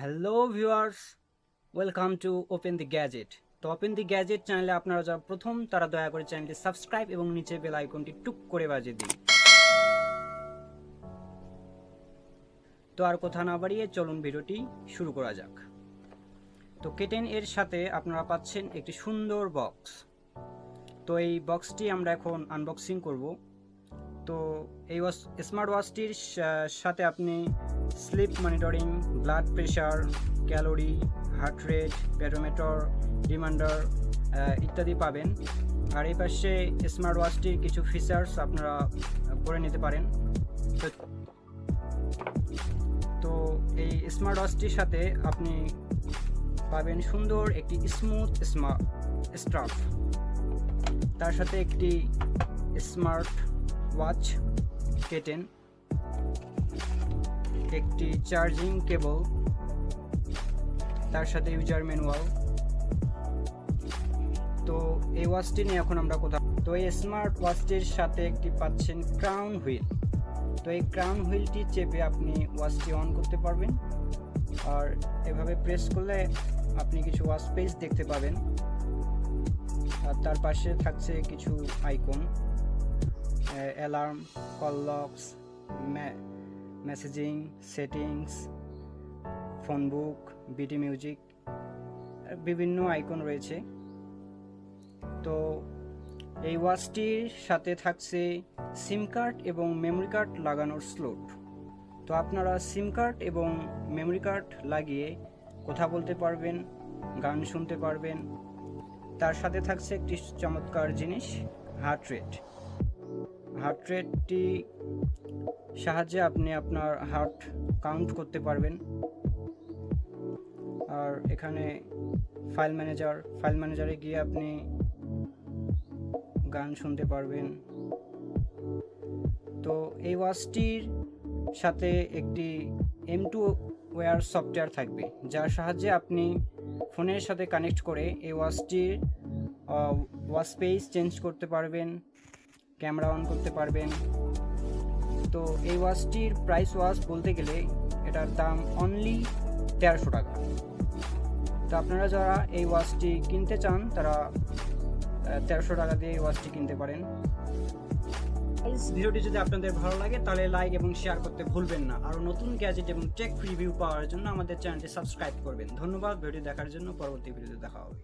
Hello viewers welcome to open the gadget তো open the gadget চ্যানেলে আপনারা যারা প্রথম, তারা দয়া করে চ্যানেলটি সাবস্ক্রাইব এবং নিচে বেল আইকনটি টুক করে বাজিয়ে দিন। তো আর কথা না বাড়িয়ে চলুন ভিডিওটি শুরু করা যাক। তো কেটেন এর সাথে আপনারা পাচ্ছেন একটি সুন্দর বক্স তো এই বক্সটি আমরা এখন আনবক্সিং করব। তো এই ওয়াচ স্মার্ট ওয়াচটির সাথে আপনি sleep monitoring blood pressure calorie heart rate parameter reminder ইত্যাদি পাবেন। আর এই পাশে স্মার্ট ওয়াচটির কিছু ফিচার্স আপনারা করে নিতে পারেন। তো- এই স্মার্ট ওয়াচটির সাথে আপনি পাবেন সুন্দর একটি স্মুথ স্মার্ট স্ট্রাপ তার সাথে একটি স্মার্ট ওয়াচ কেটেন। একটি চার্জিং কেবল, তার সাথে ইউজার ম্যানুয়াল। তো এই ওয়াচটি নিয়ে এখন আমরা কোথাও তো এই স্মার্ট ওয়াচটির সাথে একটি পাচ্ছেন ক্রাউন হুইল। তো এই ক্রাউন হুইলটি চেপে আপনি ওয়াচটি অন করতে পারবেন। আর এভাবে প্রেস করলে আপনি কিছু ওয়াচ পেজ দেখতে পাবেন। আর তার পাশে থাকছে কিছু icon. Alarm call messaging settings phone book BD music বিভিন্ন আইকন রয়েছে। তো এই ওয়াচটির সাথে থাকছে সিম কার্ড এবং মেমরি কার্ড লাগানোর স্লোট তো আপনারা সিম কার্ড এবং মেমরি কার্ড লাগিয়ে কথা বলতে পারবেন, গান শুনতে পারবেন। তার সাথে থাকছে একটি চমৎকার জিনিস হার্ট রেট হার্ট রেটটি সাহায্যে আপনি আপনার হার্ট কাউন্ট করতে পারবেন। আর এখানে ফাইল ম্যানেজার ফাইল ম্যানেজারে গিয়ে আপনি গান শুনতে পারবেন। তো এই ওয়াচটির সাথে একটি এম টু ওয়্যার সফটওয়্যার থাকবে, যার সাহায্যে আপনি ফোনের সাথে কানেক্ট করে এই ওয়াচটির ওয়াচ পেজ চেঞ্জ করতে পারবেন। ক্যামেরা অন করতে পারবেন। তো এই ওয়াচটির প্রাইস ওয়াচ বলতে গেলে এটার দাম অনলি তেরোশো টাকা। তো আপনারা যারা এই ওয়াচটি কিনতে চান, তারা তেরোশো টাকা দিয়ে এই ওয়াচটি কিনতে পারেন। ভিডিওটি যদি আপনাদের ভালো লাগে, তাহলে লাইক এবং শেয়ার করতে ভুলবেন না। আরও নতুন গ্যাজেট এবং টেক রিভিউ পাওয়ার জন্য আমাদের চ্যানেলটি সাবস্ক্রাইব করবেন। ধন্যবাদ, ভিডিও দেখার জন্য পরবর্তী ভিডিওতে দেখা হবে।